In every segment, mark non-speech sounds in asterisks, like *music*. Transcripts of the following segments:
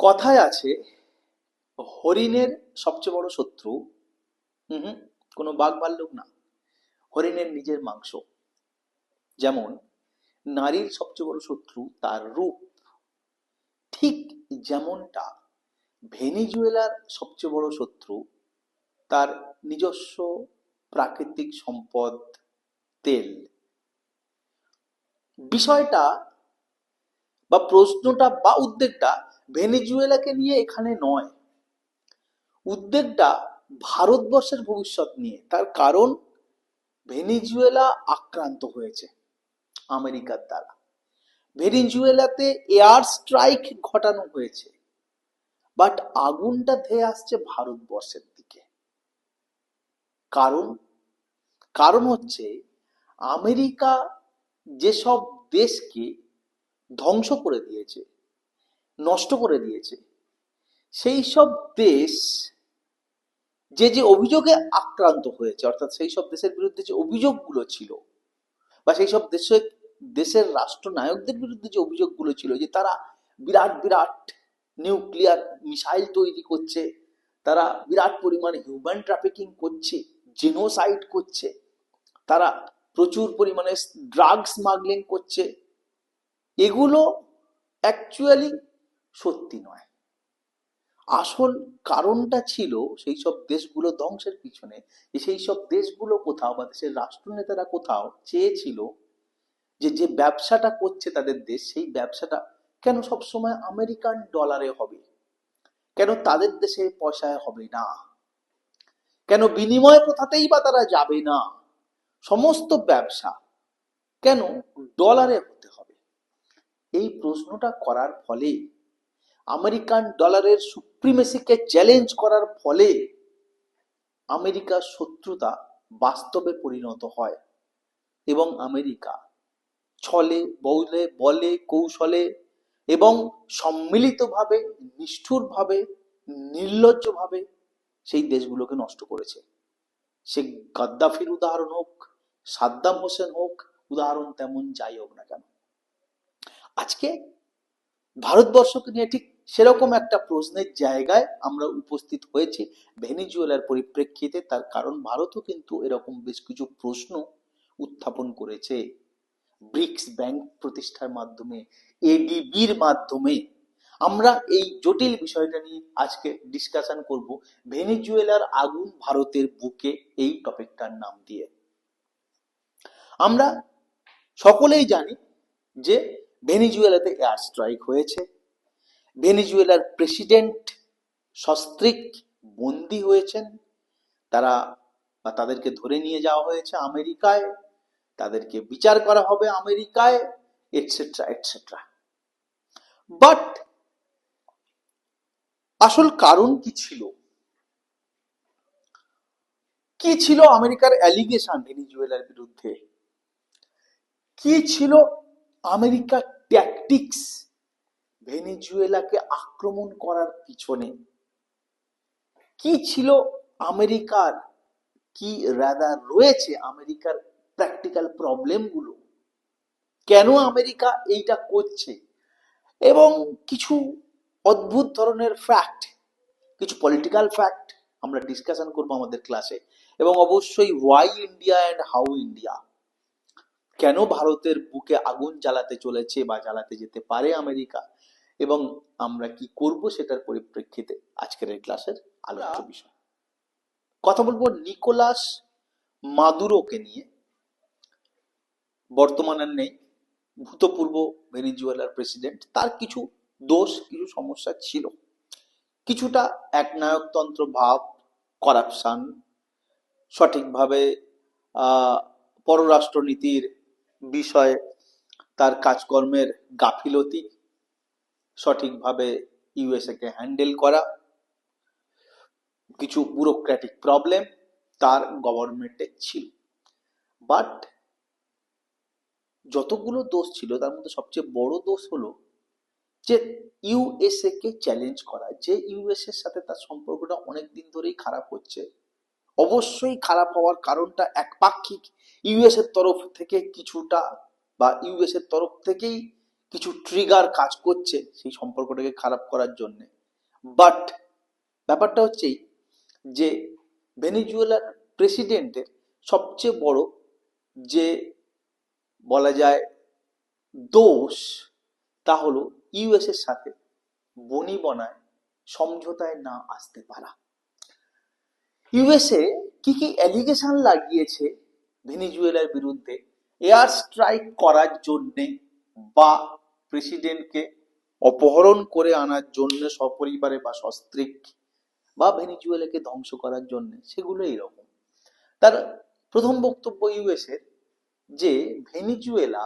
কথায় আছে, হরিণের সবচেয়ে বড় শত্রু হুম, কোনো বাঘ ভাল্লুক না। হরিণের নিজের মাংস। যেমন, নারীর সবচেয়ে বড় শত্রু তার রূপ। ঠিক যেমনটা ভেনিজুয়েলার সবচেয়ে বড় শত্রু তার নিজস্ব প্রাকৃতিক সম্পদ, তেল। বিষয়টা বা প্রশ্নটা বা উদ্বেগটা ভেনিজুয়েলাকে নিয়ে এখানে নয়। উদ্বেগটা ভারতবর্ষের ভবিষ্যৎ নিয়ে। তার কারণ, ভেনিজুয়েলা আক্রান্ত হয়েছে আমেরিকার দ্বারা। ভেনিজুয়েলাতে এয়ার স্ট্রাইক ঘটানো হয়েছে, বাট আগুনটা ধেয়ে আসছে ভারতবর্ষের দিকে। কারণ কারণ হচ্ছে আমেরিকা যেসব দেশকে ধ্বংস করে দিয়েছে নষ্ট করে দিয়েছে। সেই সব দেশ যে যে অভিযোগে আক্রান্ত হয়েছে, অর্থাৎ সেই সব দেশের বিরুদ্ধে যে অভিযোগগুলো ছিল বা সেই সব দেশের দেশের রাষ্ট্রনায়কদের বিরুদ্ধে যে অভিযোগগুলো ছিল যে, তারা বিরাট বিরাট নিউক্লিয়ার মিসাইল তৈরি করছে, তারা বিরাট পরিমাণে হিউম্যান ট্রাফিকিং করছে, জেনোসাইড করছে, তারা প্রচুর পরিমাণে ড্রাগ স্মাগলিং করছে, এগুলো অ্যাকচুয়ালি সত্যি নয়। আসল কারণটা ছিল সেই সব দেশগুলো ধ্বংসের পিছনে, যে সেই সব দেশগুলো কোথাও বা দেশের রাষ্ট্রনেতারা কোথাও চেয়েছিল যে যে ব্যবসাটা করছে তাদের দেশ, সেই ব্যবসাটা কেন সবসময় আমেরিকান ডলারে হবে? কেন তাদের দেশে পয়সায় হবে না? কেন বিনিময় প্রথাতেই বা তারা যাবে না? সমস্ত ব্যবসা কেন ডলারে হতে হবে? এই প্রশ্নটা করার ফলে আমেরিকান ডলারের সুপ্রিমেসিকে চ্যালেঞ্জ করার ফলে আমেরিকার শত্রুতা বাস্তবে পরিণত হয় এবং আমেরিকা ছলে, বলে বলে, কৌশলে এবং সম্মিলিতভাবে, নিষ্ঠুরভাবে, নির্লজ্জভাবে সেই দেশগুলোকে নষ্ট করেছে। সে গাদ্দাফির উদাহরণ হোক, সাদ্দাম হোসেন হোক, উদাহরণ তেমন যাই হোক না কেন। আজকে ভারতবর্ষকে নিয়ে ঠিক সেরকম একটা প্রশ্নের জায়গায় আমরা উপস্থিত হয়েছি। ভেনিজুয়েলার পরিপ্রেক্ষিতে তার কারণ ভারতও কিন্তু এরকম বেশ কিছু প্রশ্ন উত্থাপন করেছে। ব্রিক্স ব্যাংক প্রতিষ্ঠার মাধ্যমে, এডিবির মাধ্যমে। আমরা এই জটিল বিষয়টা নিয়ে আজকে ডিসকাশন করব ভেনিজুয়েলার আগুন ভারতের বুকে এই টপিকটার নাম দিয়ে। আমরা সকলেই জানি যে ভেনিজুয়েলাতে এয়ার স্ট্রাইক হয়েছে। ভেনিজুয়েলার প্রেসিডেন্ট সস্ত্রিক বন্দী হয়েছেন। তারা বা তাদেরকে ধরে নিয়ে যাওয়া হয়েছে আমেরিকায়। তাদেরকে বিচার করা হবে আমেরিকায় এটসেট্রা এটসেট্রা বাট আসল কারণ কি ছিল? কি ছিল আমেরিকার অ্যালিগেশন ভেনিজুয়েলার বিরুদ্ধে? কি ছিল আমেরিকার ট্যাকটিক্স ভেনিজুয়েলাকে আক্রমণ করার পিছনে কি ছিল আমেরিকার, কি রাদার রয়েছে আমেরিকার প্র্যাকটিক্যাল প্রবলেমগুলো কেন আমেরিকা এইটা করছে? এবং কিছু অদ্ভুত ধরনের ফ্যাক্ট কিছু পলিটিক্যাল ফ্যাক্ট আমরা ডিসকাশন করব আমাদের ক্লাসে এবং অবশ্যই why India and how India কেন ভারতের বুকে আগুন জ্বালাতে চলেছে বা জ্বালাতে যেতে পারে আমেরিকা? এবং আমরা কি করব সেটার পরিপ্রেক্ষিতে আজকের এই ক্লাসের আলোচ্য বিষয়। কথা বলব নিকোলাস মাদুরোকে নিয়ে। বর্তমানে নেই। ভূতপূর্ব ভেনিজুয়েলার প্রেসিডেন্ট। তার কিছু দোষ কিছু সমস্যা ছিল। কিছুটা একনায়কতন্ত্র ভাব করাপশন সঠিকভাবে আহ, পররাষ্ট্রনীতির বিষয়ে তার কাজকর্মের গাফিলতি সঠিকভাবে ইউএসএ কে হ্যান্ডেল করা, কিছু ব্যুরোক্র্যাটিক প্রবলেম তার গভর্নমেন্টে ছিল। বাট যতগুলো দোষ ছিল, তার মধ্যে সবচেয়ে বড় দোষ হলো যে ইউএসএ কে চ্যালেঞ্জ করা, যে ইউএসএর সাথে তার সম্পর্কটা অনেক দিন ধরেই খারাপ হচ্ছে, অবশ্যই খারাপ হওয়ার কারণটা একপাক্ষিক ইউএস এর তরফ থেকে কিছুটা বা ইউএস এর তরফ থেকেই কিছু ট্রিগার কাজ করছে সেই সম্পর্কটাকে খারাপ করার জন্যে। বাট ব্যাপারটা হচ্ছে যে ভেনিজুয়েলার প্রেসিডেন্টের সবচেয়ে বড় যে বলা যায় দোষ তা হলো ইউএস এর সাথে বনি বনায় সমঝোতায় না আসতে পারা। ইউএসএ কি কি অ্যালিগেশন লাগিয়েছে ভেনিজুয়েলার বিরুদ্ধে? এয়ার স্ট্রাইক করার জন্যে বা প্রেসিডেন্টকে অপহরণ করে আনার জন্য সপরিবারে বা সস্ত্রীক বা ভেনিজুয়েলাকে ধ্বংস করার জন্য সেগুলো এইরকম। তার প্রথম বক্তব্য ইউএসের যে ভেনিজুয়েলা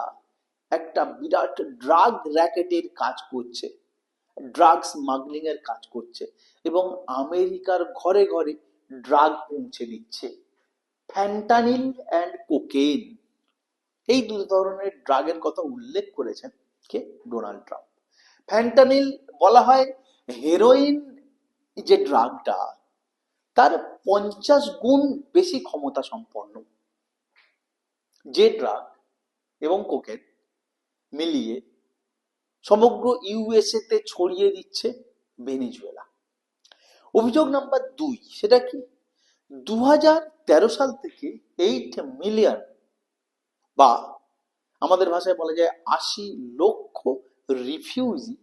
একটা বিরাট ড্রাগ র্যাকেটের কাজ করছে, ড্রাগ স্মাগলিং এর কাজ করছে এবং আমেরিকার ঘরে ঘরে ড্রাগ পৌঁছে দিচ্ছে। ফ্যান্টানিল অ্যান্ড কোকেইন, এই দু ধরনের ড্রাগের কথা উল্লেখ করেছেন। কে? Donald Trump. ফ্যান্টানিল বলা হয় হেরোইন যে ড্রাগটা, তার পঞ্চাশ গুণ বেশি ক্ষমতা সম্পন্ন। যে ড্রাগ এবং কোকেন মিলিয়ে সমগ্র ইউএসএ তে ছড়িয়ে দিচ্ছে ভেনিজুয়েলা। অভিযোগ নাম্বার দুই, সেটা কি? দু সাল থেকে এইট মিলিয়ন বা আমাদের ভাষায় বলা যায় আশি লক্ষ রিফিউজি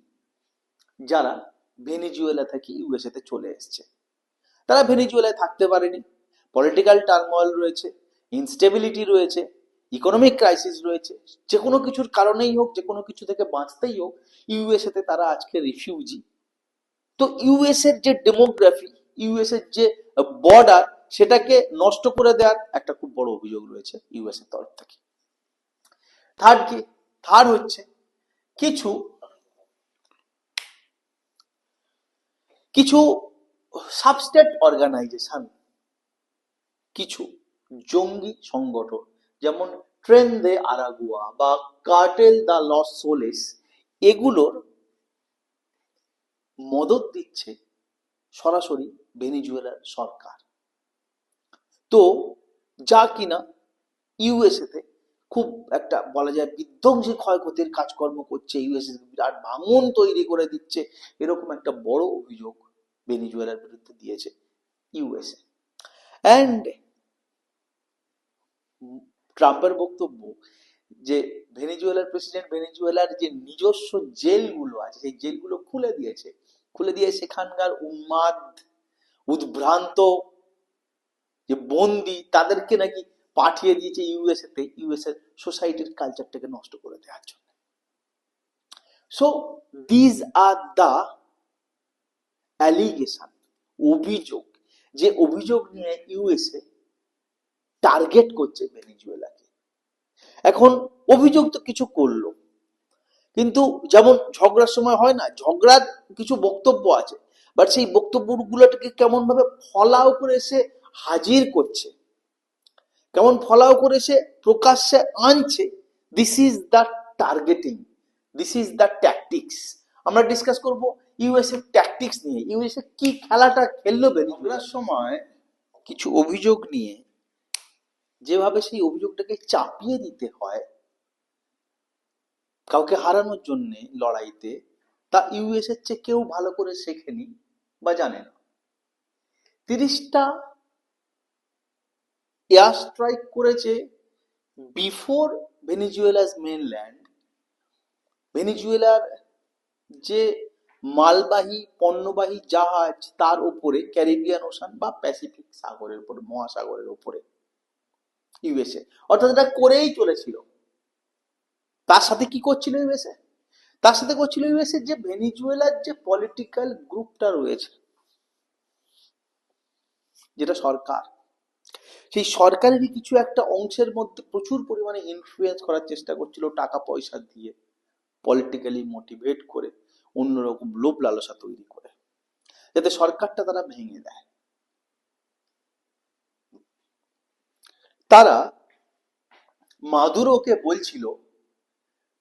যারা ভেনিজুয়েলা থেকে ইউএসএ তে চলে এসছে। তারা ভেনিজুয়েলায় থাকতে পারেনি। পলিটিক্যাল টার্মোয়াল রয়েছে ইনস্টেবিলিটি রয়েছে ইকোনমিক ক্রাইসিস রয়েছে। যে কোনো কিছুর কারণেই হোক, যে কোনো কিছু থেকে বাঁচতেই হোক ইউএসএ তে তারা আজকে রিফিউজি তো ইউএস এর যে ডেমোগ্রাফি ইউএস এর যে বর্ডার সেটাকে নষ্ট করে দেওয়ার একটা খুব বড় অভিযোগ রয়েছে ইউএস এর তরফ থেকে। থার্ড কি থার্ড হচ্ছে কিছু কিছু সাবস্টেট অর্গানাইজেশন কিছু জঙ্গি সংগঠন, যেমন ট্রেন দে আরাগুয়া বা কার্টেল দা লস সোলেস এগুলোর মদত দিচ্ছে সরাসরি ভেনিজুয়েলার সরকার। তো, যা কিনা ইউএসএ তে খুব একটা বলা যায় বিধ্বংসী ক্ষয়ক্ষতির কাজকর্ম করছে ইউএসএ বিরাট ভাঙন তৈরি করে দিচ্ছে এরকম একটা বড় অভিযোগ ভেনিজুয়েলার বিরুদ্ধে দিয়েছে ইউএসএ অ্যান্ড ট্রাম্পের বক্তব্য যে ভেনিজুয়েলার প্রেসিডেন্ট ভেনিজুয়েলার যে নিজস্ব জেলগুলো আছে, সেই জেলগুলো খুলে দিয়েছে। খুলে দিয়ে সেখানকার উন্মাদ, উদ্ভ্রান্ত যে বন্দি, তাদেরকে নাকি পাঠিয়ে দিয়েছে ইউএসএ তে ইউএসএ সোসাইটির কালচারটাকে নষ্ট করে দেওয়ার জন্য। So these are the allegation অভিযোগ, যে অভিযোগ নিয়ে ইউএসএ টার্গেট করছে ভেনিজুয়েলাকে। এখন, অভিযোগ তো কিছু করল, কিন্তু যেমন ঝগড়ার সময় হয় না, ঝগড়ার কিছু বক্তব্য আছে বাট সেই বক্তব্যগুলোটাকে কেমন ভাবে ফলাও করে সে হাজির করছে কেমন ফলাও করে সে প্রকাশ্যে আনছে। This is the targeting this is the tactics আমরা ডিসকাস করব ইউএসএ ট্যাকটিক্স নিয়ে। ইউএসএ কি খেলাটা খেললো বেনিজুয়েলার সময় কিছু অভিযোগ নিয়ে, যেভাবে সেই অভিযোগটাকে চাপিয়ে দিতে হয়, কাউকে হারানোর জন্য লড়াইতে, তা ইউএস এর চেয়ে কেউ ভালো করে শেখেনি বা জানে না। তিরিশটা এয়ার স্ট্রাইক করেছে। বিফোর ভেনিজুয়েলাস মেনল্যান্ড ভেনিজুয়েলার যে মালবাহী, পণ্যবাহী জাহাজ, তার উপরে ক্যারিবিয়ান ওশান বা প্যাসিফিক সাগরের উপরে, মহাসাগরের উপরে, ইউএসএ। অর্থাৎ এটা করেই চলেছিল। তার সাথে কি করছিল ইউএসএ? তার সাথে করছিল ইউএসএ যে ভেনিজুয়েলার যে পলিটিক্যাল গ্রুপটা রয়েছে, যেটা সরকার সেই সরকারেরই কিছু একটা অংশের মধ্যে প্রচুর পরিমাণে ইনফ্লুয়েন্স করার চেষ্টা করছিল টাকা পয়সা দিয়ে পলিটিক্যালি মোটিভেট করে, অন্যরকম লোভ লালসা তৈরি করে, যাতে সরকারটা তারা ভেঙে দেয়। তারা মাদুরোকে বলছিল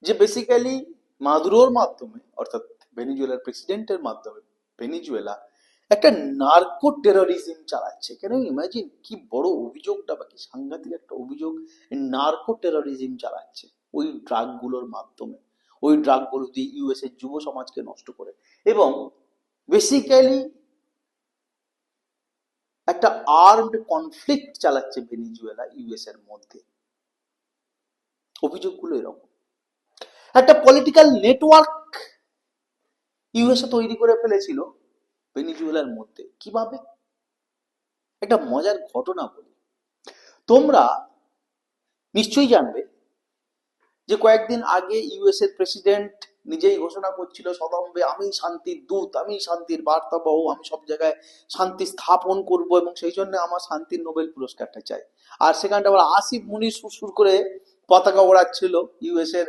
যে বেসিক্যালি মাদুরোর মাধ্যমে, অর্থাৎ ভেনিজুয়েলার প্রেসিডেন্টের মাধ্যমে, ভেনিজুয়েলা একটা নার্কো টেরোরিজম চালাচ্ছে। কেন ইমাজিন কি বড় অভিযোগটা বা কি সাংঘাতিক একটা অভিযোগ নার্কো টেরোরিজম চালাচ্ছে ওই ড্রাগগুলোর মাধ্যমে। ওই ড্রাগগুলো দিয়ে ইউএস এর যুব সমাজকে নষ্ট করে। এবং বেসিক্যালি একটা আর্মড কনফ্লিক্ট চালাচ্ছে ভেনিজুয়েলা ইউএস এর মধ্যে। অভিযোগগুলো এরকম। একটা পলিটিক্যাল নেটওয়ার্ক ইউএসএ তৈরি করে ফেলেছিল। ভেনিজুয়েলার মধ্যে। কীভাবে? একটা মজার ঘটনা বলি। তোমরা নিশ্চয়ই জানবে যে কয়েকদিন আগে ইউএস এর প্রেসিডেন্ট নিজেই ঘোষণা করছিল সদম্বে, আমি শান্তির দূত, আমি শান্তির বার্তাবহ, আমি সব জায়গায় শান্তি স্থাপন করব এবং সেই জন্য আমার শান্তির নোবেল পুরস্কারটা চাই। আর সেখানটা আবার আসিফ মুনি সুর করে পতাকা ওড়াচ্ছিল ইউএস এর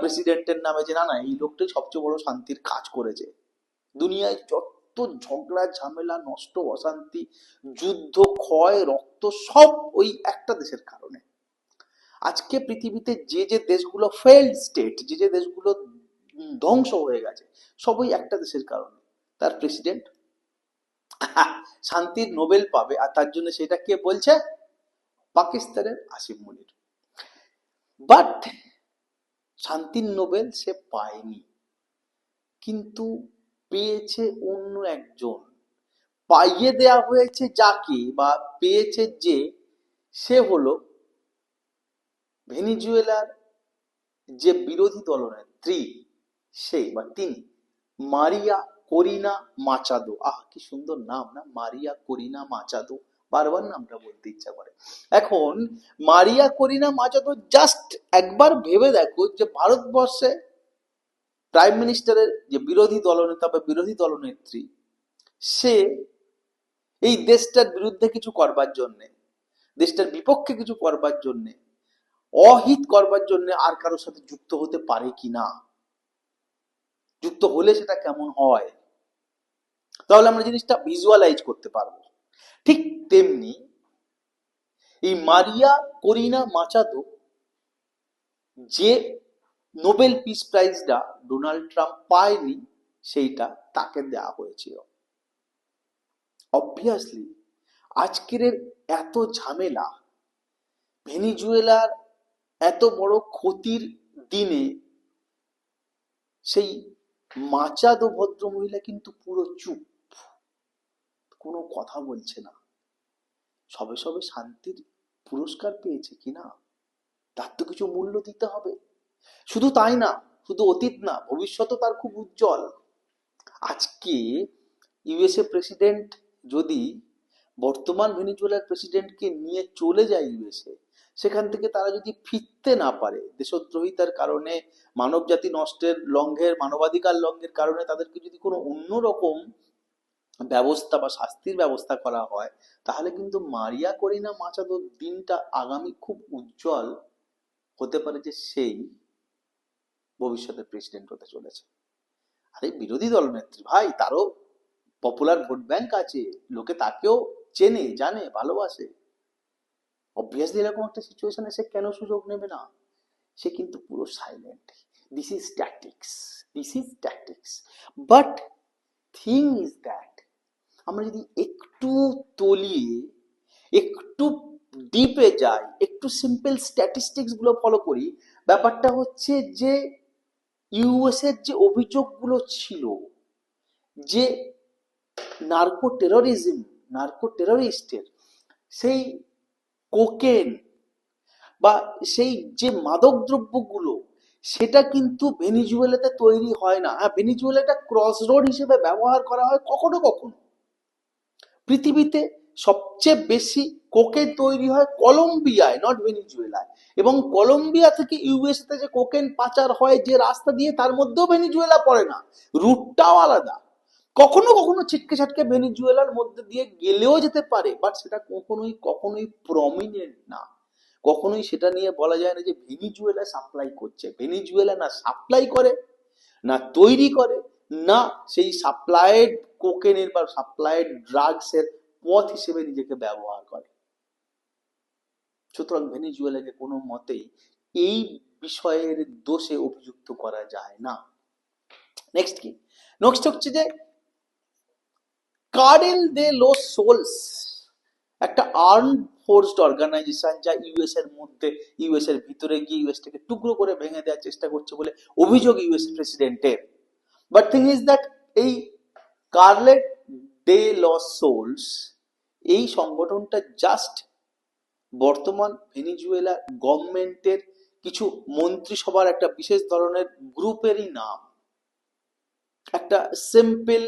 প্রেসিডেন্টের নামে যে, না না, এই লোকটাই সবচেয়ে বড় শান্তির কাজ করেছে। দুনিয়ায় যত ঝগড়া, ঝামেলা, নষ্ট, অশান্তি, যুদ্ধ, ক্ষয়, রক্ত, সব ওই একটা দেশের কারণে। আজকে পৃথিবীতে যে যে দেশগুলো ফেল্ড স্টেট যে যে দেশগুলো ধ্বংস হয়ে গেছে, সবই একটা দেশের কারণে। তার প্রেসিডেন্ট *laughs* শান্তির নোবেল পাবে, আর তার জন্য সেটা কে বলছে? পাকিস্তানের আসিফ মনির। বাট শান্তির নোবেল সে পায়নি। কিন্তু পেয়েছে অন্য একজন। পাইয়ে দেয়া হয়েছে যাকে বা পেয়েছে যে, সে হলো ভেনিজুয়েলার যে বিরোধী দলনেত্রী, সে বা তিনি, মারিয়া করিনা মাচাদো। আহ, কি সুন্দর নাম না? মারিয়া করিনা মাচাদো। বারবার নামটা বলতে ইচ্ছা করে। এখন, মারিয়া করিনা মাচাদো জাস্ট একবার ভেবে দেখো যে, ভারতবর্ষে প্রাইম মিনিস্টারের যে বিরোধী দলনেতা বা বিরোধী দলনেত্রী, সে এই দেশটার বিরুদ্ধে কিছু করবার জন্যে, দেশটার বিপক্ষে কিছু করবার জন্যে, অহিত করবার জন্য আর কারোর সাথে যুক্ত হতে পারে কি না? যুক্ত হলে সেটা কেমন হয়? তাহলে আমরা জিনিসটা ভিজুয়ালাইজ করতে পারব। ঠিক তেমনি এই মারিয়া, করিনা মাচাদো যে নোবেল পিস প্রাইজটা ডোনাল্ড ট্রাম্প পায়নি, সেইটা তাকে দেওয়া হয়েছিল। অবভিয়াসলি আজকের এত ঝামেলা, ভেনিজুয়েলার এত বড় ক্ষতির দিনে সেই মাচাদো ভদ্র মহিলা কিন্তু পুরো চুপ, কোনো কথা বলছে না। সবে সবে শান্তির পুরস্কার পেয়েছে কিনা তার তো কিছু মূল্য দিতে হবে। শুধু তাই না, শুধু অতীত না, ভবিষ্যৎও তার খুব উজ্জ্বল। আজকে ইউএসএ প্রেসিডেন্ট যদি বর্তমান ভেনিজুয়েলার প্রেসিডেন্টকে নিয়ে চলে যায় ইউএসএ, সেখান থেকে তারা যদি ফিরতে না পারে, দেশদ্রোহিতার কারণে মানব জাতি নষ্টের লঙ্ঘের, মানবাধিকার লঙ্ঘের কারণে তাদেরকে যদি কোনো অন্যরকম ব্যবস্থা বা শাস্তির ব্যবস্থা করা হয়, তাহলে কিন্তু মারিয়া করিনা মাচাদোর দিনটা আগামী খুব উজ্জ্বল হতে পারে যে সেই ভবিষ্যতের প্রেসিডেন্ট হতে চলেছে। আরে বিরোধী দলনেত্রী ভাই, তারও পপুলার ভোট ব্যাংক আছে। লোকে তাকেও চেনে, জানে, ভালোবাসে। অবভিয়াসলি এরকম একটা সিচুয়েশনে সে কেন সুযোগ নেবে না? সে কিন্তু পুরো silent this is tactics this is tactics but thing is that আমরা যদি একটু তলিয়ে, একটু ডিপে যাই, একটু সিম্পল স্ট্যাটিস্টিক্সগুলো ফলো করি, ব্যাপারটা হচ্ছে যে ইউএস এর যে অভিযোগগুলো ছিল যে নার্কো টেরোরিজম, নার্কো টেরোরিস্টের সেই কোকেন বা সেই যে মাদক দ্রব্যগুলো সেটা কিন্তু ভেনিজুয়েলাতে তৈরি হয় না। হ্যাঁ ভেনিজুয়েলাটা ক্রস রোড হিসেবে ব্যবহার করা হয় কখনো কখনো। পৃথিবীতে সবচেয়ে বেশি কোকেন তৈরি হয় কলম্বিয়ায় নট ভেনিজুয়েলায় এবং কলম্বিয়া থেকে ইউএসএ তে যে কোকেন পাচার হয় যে রাস্তা দিয়ে, তার মধ্যেও ভেনিজুয়েলা পড়ে না। রুটটাও আলাদা। কখনো কখনো ছিটকে ছাটকে ভেনিজুয়েলার মধ্যে দিয়ে গেলেও যেতে পারে বাট সেটা কখনোই কখনোই প্রমিনেন্ট না। কখনোই সেটা নিয়ে বলা যায় না যে ভেনিজুয়েলা সাপ্লাই করছে। ভেনিজুয়েলা না সাপ্লাই করে, না তৈরি করে, না সেই সাপ্লাইড কোকেনের বা সাপ্লাইড ড্রাগসের পথ হিসেবে নিজেকে ব্যবহার করে। সুতরাং ভেনিজুয়েলাকে কোনো মতেই এই বিষয়ের দোষে অভিযুক্ত করা যায় না। নেক্সট কি? নেক্সট হচ্ছে যে কার্ডেল দে লোস সোলস একটা আর্ম ফোর্সড অর্গানাইজেশন যা ইউএস এর মধ্যে ইউএস এর ভিতরে গিয়ে ইউএস থেকে টুকরো করে ভেঙে দেওয়ার চেষ্টা করছে বলে অভিযোগ ইউএস প্রেসিডেন্টের বাট থিং ইজ দ্যাট এই কার্লেট ডে লস সোলস এই সংগঠনটা জাস্ট বর্তমান ভেনিজুয়েলা গভর্নমেন্টের কিছু মন্ত্রিসভার একটা বিশেষ ধরনের গ্রুপেরই নাম। একটা সিম্পল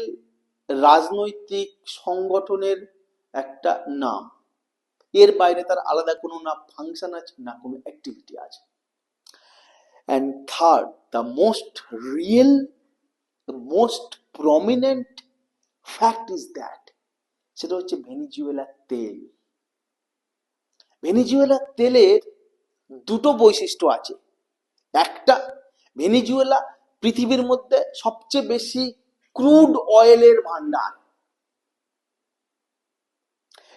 রাজনৈতিক সংগঠনের একটা নাম। এর বাইরে তার আলাদা কোনো না ফাংশন আছে, না কোনো অ্যাক্টিভিটি আছে। And third the most real most prominent fact is that সেটা হচ্ছে ভেনিজুয়েলার তেল। ভেনিজুয়েলার তেলের দুটো বৈশিষ্ট্য আছে। একটা, ভেনিজুয়েলা পৃথিবীর মধ্যে সবচেয়ে বেশি ক্রুড অয়েলের ভান্ডার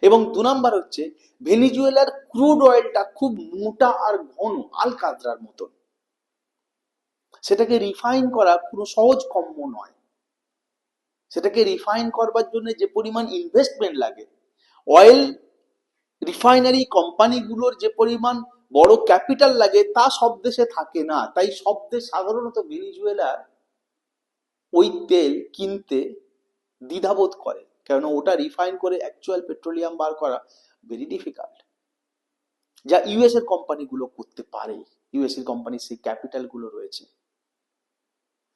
এবং দু নাম্বার হচ্ছে, ভেনিজুয়েলার ক্রুড অয়েলটা খুব মোটা আর ঘন, আলকাদ্রার মতন। সেটাকে রিফাইন করা কোনো সহজ কম্য নয়। সেটাকে রিফাইন করবার জন্য যে পরিমাণ ইনভেস্টমেন্ট লাগে। অয়েল রিফাইনারি কোম্পানিগুলোর যে পরিমাণ বড় ক্যাপিটাল লাগে, তা সব দেশে থাকে না। তাই সব দেশ সাধারণত ভেনিজুয়েলার ওই তেল কিনতে দ্বিধাবোধ করে। কেননা ওটা রিফাইন করে অ্যাকচুয়াল পেট্রোলিয়াম বার করা ভেরি ডিফিকাল্ট যা ইউএস এর কোম্পানিগুলো করতে পারে। ইউএস এর কোম্পানির সেই ক্যাপিটালগুলো রয়েছে।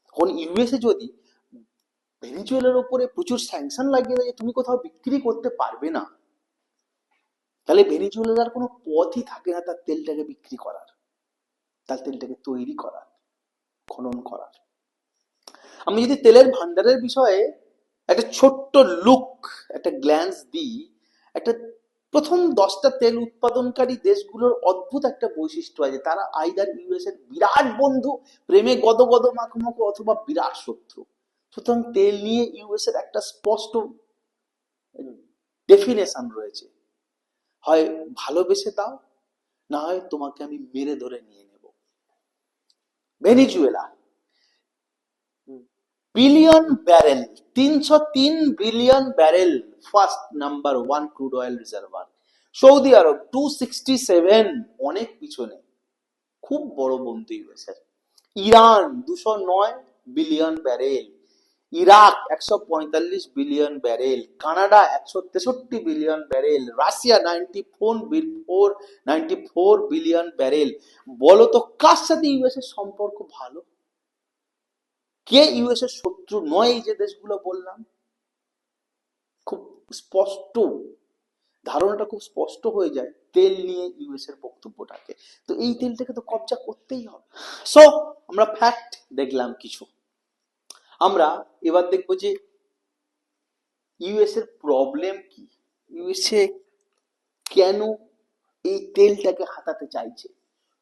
এখন ইউএসএ যদি ভেনিজুয়েলার উপরে প্রচুর স্যাংশন লাগিয়ে দেয় তুমি কোথাও বিক্রি করতে পারবে না। তাহলে ভেনিজুয়েলার কোনো পথই থাকে না তার তেলটাকে বিক্রি করার, তার তেলটাকে তৈরি করার, খনন করার। আমি যদি তেলের ভান্ডারের বিষয়ে একটা ছোট্ট লুক একটা গ্ল্যান্স দিই, একটা প্রথম দশটা তেল উৎপাদনকারী দেশগুলোর অদ্ভুত একটা বৈশিষ্ট্য আছে। তারা আইদার ইউএস এর বিরাট বন্ধু, প্রেমে গদ গদ মাখো অথবা বিরাট শত্রু। সুতরাং তেল নিয়ে ইউএস এর একটা স্পষ্ট ডেফিনেশন রয়েছে। হয় ভালোবেসে দাও না হয় তোমাকে আমি মেরে ধরে নিয়ে নেব। ভেনিজুয়েলা। বিলিয়ন ব্যারেল তিনশো তিন billion barrel first number one crude oil reservoir. Saudi Arab two sixty seven অনেক পিছনে। খুব বড় বন্ধু ইউএসএর ইরান দুশো নয় বিলিয়ন ব্যারেল। ইরাক একশো পঁয়তাল্লিশ বিলিয়ন ব্যারেল, কানাডা একশো তেষট্টি billion barrel, Russia ninety four four ninety four billion barrel. বলো তো, কার সাথে ইউএস এর সম্পর্ক ভালো? কে ইউএস এর শত্রু নয় এই যে দেশগুলো বললাম? খুব স্পষ্ট। ধারণাটা খুব স্পষ্ট হয়ে যায় তেল নিয়ে ইউএস এর বক্তব্যটাকে। তো এই তেলটাকে তো কবজা করতেই হবে। সো আমরা ফ্যাক্ট দেখলাম কিছু। আমরা এবার দেখব যে ইউএস এর প্রবলেম কি? ইউএসএ কেন এই তেলটাকে হাতাতে চাইছে?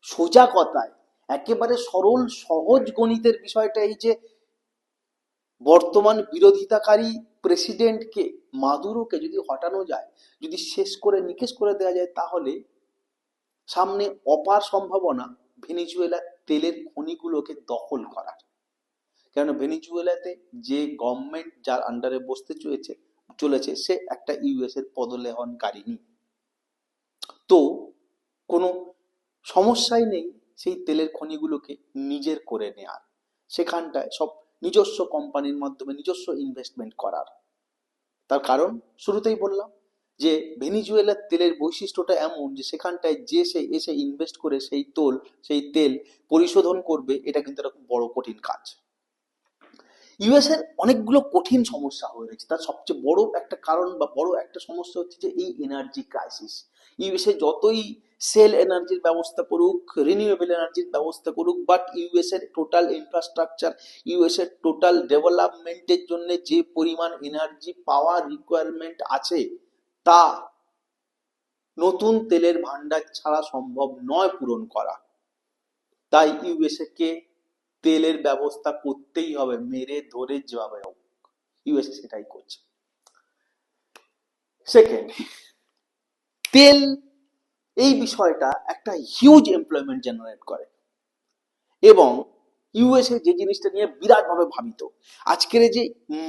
সোজা কথায়, একেবারে সরল, সহজ গণিতের বিষয়টা এই যে বর্তমান বিরোধিতাকারী প্রেসিডেন্টকে মাদুরোকে যদি হটানো যায়, যদি শেষ করে, নিকেশ করে দেওয়া যায়, তাহলে সামনে অপার সম্ভাবনা ভেনিজুয়েলার তেলের খনিগুলোকে দখল করার। কেন ভেনিজুয়েলাতে যে গভর্নমেন্ট যার আন্ডারে বসতে চলেছে চলেছে, সে একটা ইউএস এর পদলেহনকারিনী তো কোনো সমস্যাই নেই সেই তেলের খনিগুলোকে নিজের করে নেয়ার। সেখানটায় সব নিজস্ব কোম্পানির মাধ্যমে নিজস্ব ইনভেস্টমেন্ট করার। তার কারণ শুরুতেই বললাম যে ভেনিজুয়েলার তেলের বৈশিষ্ট্যটা এমন যে সেখানটায় যে সে এসে ইনভেস্ট করে সেই তোল, সেই তেল পরিশোধন করবে, এটা কিন্তু একটা খুব বড় কঠিন কাজ। ইউএস এর অনেকগুলো কঠিন সমস্যা হয়ে রয়েছে। তার সবচেয়ে বড় একটা কারণ বা বড় একটা সমস্যা হচ্ছে যে এই এনার্জি ক্রাইসিস ইউএসএ যতই সেল এনার্জির ব্যবস্থা করুক রিনিউয়েবল এনার্জির ব্যবস্থা করুক বাট ইউএস এর টোটাল ইনফ্রাস্ট্রাকচার ইউএস এর টোটাল ডেভেলপমেন্টের জন্য যে পরিমাণ এনার্জি পাওয়ার রিকোয়ারমেন্ট আছে, তা নতুন তেলের ভান্ডার ছাড়া সম্ভব নয় পূরণ করা। তাই ইউএসএ কে তেলের ব্যবস্থা করতেই হবে, মেরে ধরে যেভাবে হোক। ইউএসএ সেটাই করছে। সেকেন্ড তেল, এই বিষয়টা একটা হিউজ এমপ্লয়মেন্ট জেনারেট করে। এবং ইউএসএ যে জিনিসটা নিয়ে বিরাটভাবে ভাবিত। আজকের যে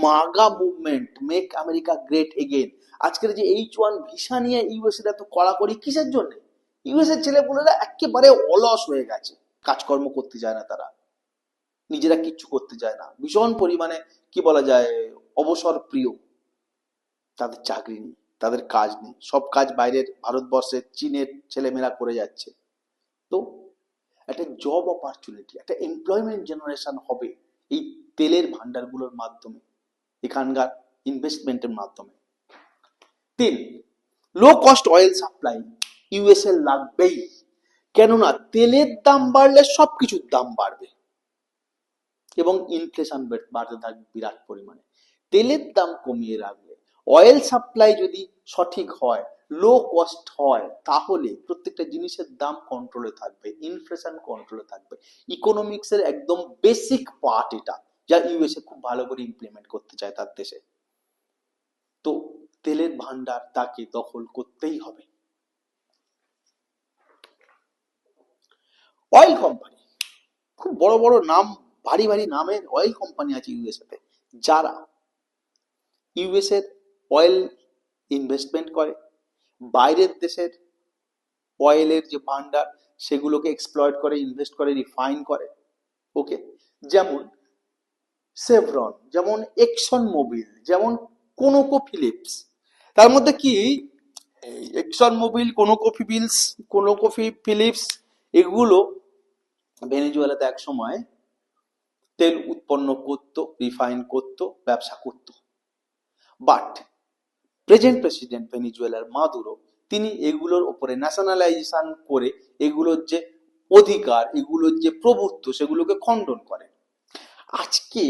MAGA movement make America great again আজকের যে এইচ ওয়ান ভিসা নিয়ে ইউএসএ এত কড়াকড়ি কিসের জন্য? ইউএসএর ছেলেপুলেরা একেবারে অলস হয়ে গেছে। কাজকর্ম করতে যায় না তারা। নিজেরা কিচ্ছু করতে যায় না। ভীষণ পরিমাণে, কি বলা যায়, অবসর প্রিয়। তাদের চাকরি নেই, তাদের কাজ নেই। সব কাজ বাইরের, ভারতবর্ষের, চীনের ছেলেমেয়েরা করে যাচ্ছে। তো একটা জব অপরচুনিটি একটা এমপ্লয়মেন্ট জেনারেশন হবে এই তেলের ভান্ডারগুলোর মাধ্যমে, এখানকার ইনভেস্টমেন্টের মাধ্যমে। তিন low cost oil supply USA লাগবেই। কেননা তেলের দাম বাড়লে সবকিছুর দাম বাড়বে। এবং ইনফ্লেশন বাড়তে থাকবে বিরাট পরিমাণে। তেলের দাম কমিয়ে রাখবে। অয়েল সাপ্লাই যদি সঠিক হয় লো কস্ট হয়, তাহলে প্রত্যেকটা জিনিসের দাম কন্ট্রোলে থাকবে ইনফ্লেশন কন্ট্রোলে থাকবে। ইকোনমিক্সের একদম বেসিক পার্ট এটা, যা ইউএসএ খুব ভালো করে ইমপ্লিমেন্ট করতে চায় তার দেশে। তো তেলের ভান্ডার তাকে দখল করতেই হবে। অয়েল কোম্পানি খুব বড় বড় নাম ভারী ভারী নামের অয়েল কোম্পানি আছে ইউএসএতে যারা ইউএসএর অয়েল ইনভেস্টমেন্ট করে, বাইরের দেশের অয়েলের যে ভান্ডার সেগুলোকে এক্সপ্লয়েট করে ইনভেস্ট করে রিফাইন করে ওকে যেমন সেভরন যেমন এক্সন মোবিল যেমন কোনোকো ফিলিপস তার মধ্যে কি? Exxon Mobil Conoco Phillips Conoco Phillips এগুলো ভেনেজুয়েলাতে এক সময় তেল উৎপন্ন করতো রিফাইন করতো, ব্যবসা করতো। বাট প্রেজেন্ট প্রেসিডেন্ট ভেনিজুয়েলার মাদুরো, তিনি এগুলোর উপরে ন্যাশনালাইজেশন করে এগুলোর যে অধিকার, এগুলোর যে প্রভুত্ব, সেগুলোকে খণ্ডন করেন। আজকে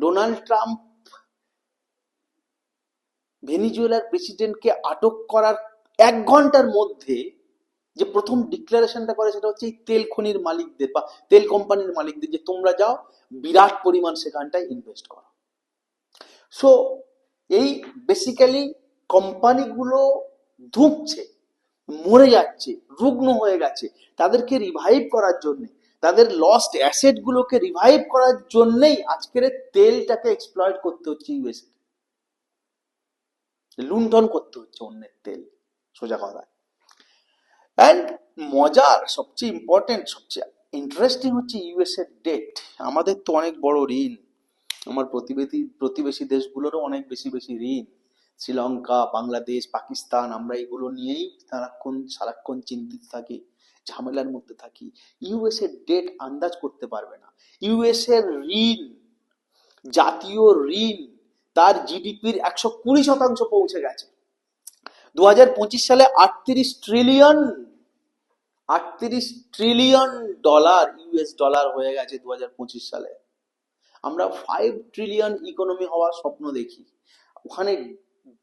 ডোনাল্ড ট্রাম্প ভেনিজুয়েলার প্রেসিডেন্টকে আটক করার এক ঘণ্টার মধ্যে যে প্রথম ডিক্লারেশনটা করে সেটা হচ্ছে এই তেল খনির মালিকদের বা তেল কোম্পানির মালিকদের যে তোমরা যাও, বিরাট পরিমাণ সেখানটায় ইনভেস্ট করো। সো এই বেসিক্যালি কোম্পানিগুলো ধুঁকছে, মরে যাচ্ছে, রুগ্ন হয়ে গেছে। তাদেরকে রিভাইভ করার জন্য, তাদের লস্ট অ্যাসেট গুলোকে রিভাইভ করার জন্যই আজকের তেলটাকে এক্সপ্লয়েট করতে হচ্ছে ইউএস লুণ্ঠন করতে হচ্ছে অন্যের তেল, সোজা কথা অ্যান্ড মজার, সবচেয়ে ইম্পর্টেন্ট সবচেয়ে ইন্টারেস্টিং হচ্ছে ইউএস এর ডেট আমাদের তো অনেক বড় ঋণ। আমার প্রতিবেশী প্রতিবেশী দেশগুলোরও অনেক বেশি বেশি ঋণ। শ্রীলঙ্কা, বাংলাদেশ, পাকিস্তান, আমরা এগুলো নিয়েই সারাক্ষণ সারাক্ষণ চিন্তিত থাকি, ঝামেলার মধ্যে থাকি। ইউএস এর ডেট আন্দাজ করতে পারবে না। ইউএস এর ঋণ, জাতীয় ঋণ, তার জিডিপির একশো কুড়ি শতাংশ পৌঁছে গেছে। দু হাজার পঁচিশ সালে আটত্রিশ ট্রিলিয়ন আটত্রিশ ট্রিলিয়ন ডলার ইউএস ডলার হয়ে গেছে দু হাজার পঁচিশ সালে। আমরা ফাইভ ট্রিলিয়ন ইকোনমি হওয়ার স্বপ্ন দেখি। ওখানে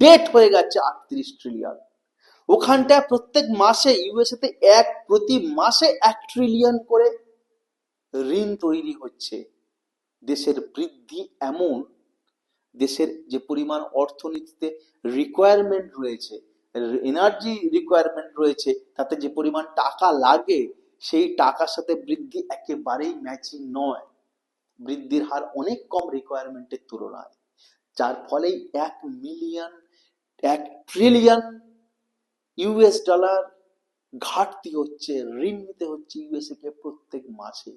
ডেট হয়ে গেছে আটত্রিশ ট্রিলিয়ন ওখানটায় প্রত্যেক মাসে ইউএসএতে এক, প্রতি মাসে এক ট্রিলিয়ন করে ঋণ তৈরি হচ্ছে। দেশের বৃদ্ধি এমন, দেশের যে পরিমাণ অর্থনীতিতে রিকোয়ারমেন্ট রয়েছে এনার্জি রিকোয়ারমেন্ট রয়েছে, তাতে যে পরিমাণ টাকা লাগে, সেই টাকার সাথে বৃদ্ধি একেবারেই ম্যাচিং নয়। বৃদ্ধির হার অনেক কম রিকোয়ারমেন্টের তুলনায়। যার ফলেই এক মিলিয়ন এক ট্রিলিয়ন ইউএস ডলার ঘাটতি হচ্ছে, ঋণ নিতে হচ্ছে ইউএসএ কে প্রত্যেক মাসে।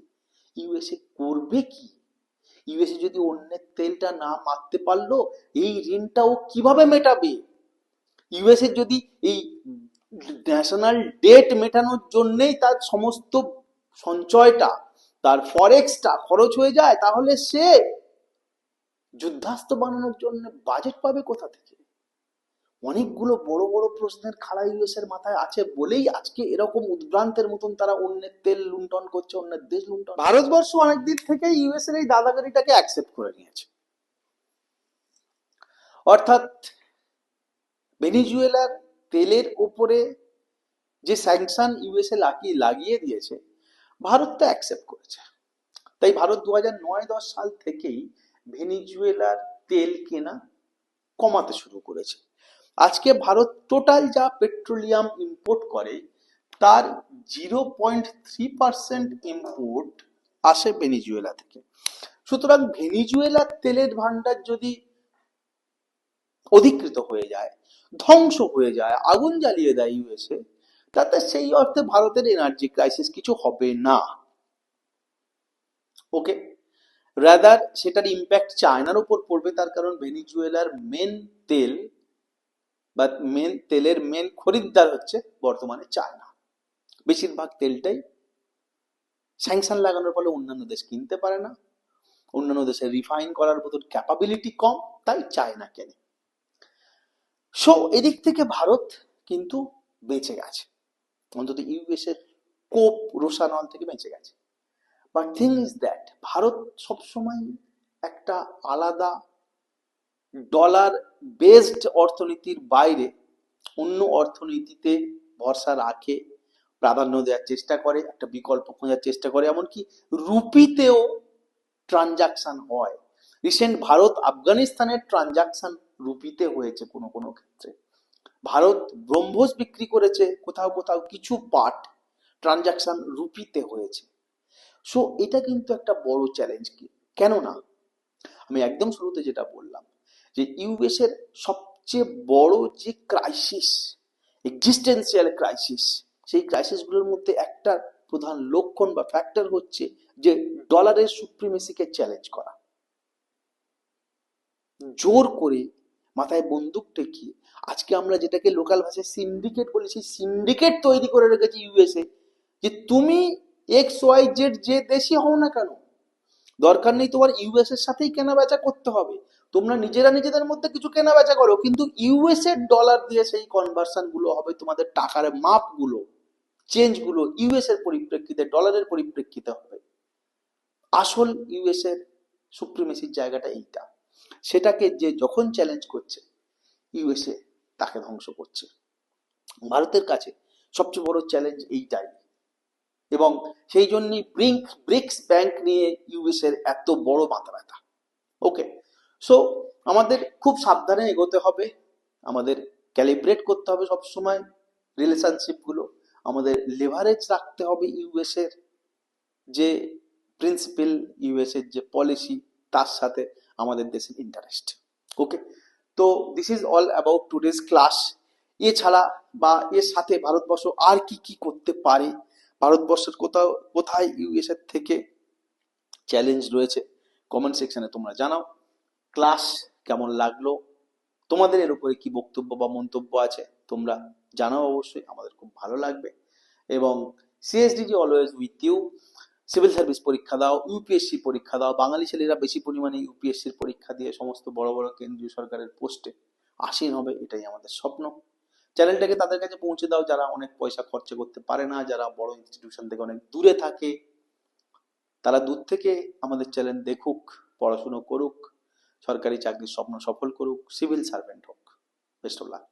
ইউএসএ করবে কি? ইউএসএ যদি অন্যের তেলটা না মারতে পারল, এই ঋণটাও কীভাবে মেটাবে? ইউএসএ যদি এই ন্যাশনাল ডেট মেটানোর জন্যই তার সমস্ত সঞ্চয়টা, তার ফরেক্সটা খরচ হয়ে যায়, তাহলে সে যুদ্ধাস্ত্র বানানোর জন্য বাজেট পাবে কোথা থেকে? অনেকগুলো বড় বড় প্রশ্নের খাড়া ইউএস এর মাথায় আছে বলেই আজকে এরকম উদ্ভ্রান্তের মতন তারা অন্যের তেল লুণ্ঠন করছে, অন্যের দেশ লুণ্ঠন ভারতবর্ষ অনেক দিক থেকে ইউএস এর এই দাদাগারিটাকে অ্যাকসেপ্ট করে নিয়েছে। অর্থাৎ ভেনিজুয়েলার তেলের ওপরে যে স্যাংশন ইউএসএ লাগিয়ে লাগিয়ে দিয়েছে, ভারত তা অ্যাকসেপ্ট করেছে। তাই ভারত দু হাজার নয়, দশ সাল থেকেই ভেনিজুয়েলার তেল কেনা কমাতে শুরু করেছে। আজকে ভারত টোটাল যা পেট্রোলিয়াম ইম্পোর্ট করে, তার zero point three percent import আসে ভেনিজুয়েলা থেকে। সুতরাং ভেনিজুয়েলার তেলের ভান্ডার যদি অধিকৃত হয়ে যায় ধ্বংস হয়ে যায়, আগুন জ্বালিয়ে দেয় ইউএসএ তাতে সেই অর্থে ভারতের এনার্জি ক্রাইসিস কিছু হবে না। ওকে রাদার সেটার ইম্প্যাক্ট চায়নার উপর পড়বে, তার কারণ ভেনিজুয়েলার মেন তেল, বা মেন তেলের মেন খরিদ্দার হচ্ছে বর্তমানে চায়না বেশিরভাগ তেলটাই স্যাংশন লাগানোর ফলে অন্যান্য দেশ কিনতে পারে না। অন্যান্য দেশে রিফাইন করার মতন ক্যাপাবিলিটি কম, তাই চায়না কেনে। সো এদিক থেকে ভারত কিন্তু বেঁচে গেছে। অন্তত ইউএস এর কোপ রোসানল থেকে বেঁচে গেছে। But thing is that Bharat সবসময় একটা আলাদা ডলার বেসড অর্থনীতির বাইরে অন্য অর্থনীতিতে ভরসা রাখে, প্রাধান্য দেওয়ার চেষ্টা করে, একটা বিকল্প খোঁজার চেষ্টা করে। এমনকি রুপিতেও ট্রানজাকশন হয়। রিসেন্ট ভারত আফগানিস্তানের ট্রানজাকশন রুপিতে হয়েছে কোনো কোনো ক্ষেত্রে। ভারত ব্রহ্মোস বিক্রি করেছে কোথাও কোথাও কিছু পার্ট ট্রানজাকশন রুপিতে হয়েছে। সো এটা কিন্তু একটা বড় চ্যালেঞ্জ কি? কেন না আমি একদম শুরুতে যেটা বললাম যে ইউএস এর সবচেয়ে বড় যে ক্রাইসিস এক্সিস্টেন্সিয়াল ক্রাইসিস সেই ক্রাইসিসগুলোর মধ্যে একটা প্রধান লক্ষণ বা ফ্যাক্টর হচ্ছে যে ডলারের সুপ্রিমেসিকে চ্যালেঞ্জ করা। জোর করে মাথায় বন্দুক টেকিয়ে আজকে আমরা যেটাকে লোকাল ভাষায় সিন্ডিকেট বলি, সেই সিন্ডিকেট তৈরি করে রেখেছে ইউএসএ যে তুমি এক্স ওয়াই জেড যে দেশই হও না কেন? দরকার নেই তোমার ইউএস এর সাথেই কেনা বেচা করতে হবে। তোমরা নিজেরা নিজেদের মধ্যে কিছু কেনা বেচা করো, কিন্তু ইউএস এর ডলার দিয়ে সেই কনভার্সনগুলো হবে তোমাদের টাকার মাপগুলো চেঞ্জগুলো ইউএস এর পরিপ্রেক্ষিতে ডলারের পরিপ্রেক্ষিতে হবে। আসল ইউএস এর সুপ্রিমেসির জায়গাটা এইটা। সেটাকে যে যখন চ্যালেঞ্জ করছে ইউএসএ তাকে ধ্বংস করছে। ভারতের কাছে সবচেয়ে বড় চ্যালেঞ্জ এইটাই এবং সেই জন্যই ব্রিঙ্ক ব্রিক্স ব্যাংক নিয়ে ইউএস এর এত বড় মাথা ব্যথা। ওকে সো আমাদের খুব সাবধানে এগোতে হবে। আমাদের ক্যালিব্রেট করতে হবে সবসময় রিলেশনশিপগুলো। আমাদের লেভারেজ রাখতে হবে ইউএস এর যে প্রিন্সিপাল ইউএস এর যে পলিসি তার সাথে আমাদের দেশের ইন্টারেস্ট ওকে তো this is all about today's class এছাড়া বা এর সাথে ভারতবর্ষ আর কি কি করতে পারে? ভারতবর্ষের কোথাও, কোথায় ইউএস এর থেকে চ্যালেঞ্জ রয়েছে? কমেন্ট সেকশনে তোমরা জানাও। ক্লাস কেমন লাগল? তোমাদের এর উপরে কি বক্তব্য বা মন্তব্য আছে? তোমরা জানাও অবশ্যই, আমাদের খুব ভালো লাগবে। এবং CSDG always with you civil service পরীক্ষা দাও, ইউপিএসসি পরীক্ষা দাও। বাঙালি ছেলেরা বেশি পরিমাণে ইউপিএসসির পরীক্ষা দিয়ে সমস্ত বড় বড় কেন্দ্রীয় সরকারের পোস্টে আসীন হবে, এটাই আমাদের স্বপ্ন। চ্যানেলটাকে তাদের কাছে পৌঁছে দাও যারা অনেক পয়সা খরচা করতে পারে না, যারা বড় ইনস্টিটিউশন থেকে অনেক দূরে থাকে। তারা দূর থেকে আমাদের চ্যানেল দেখুক, পড়াশুনো করুক, সরকারি চাকরির স্বপ্ন সফল করুক, সিভিল সার্ভেন্ট হোক। Best of luck.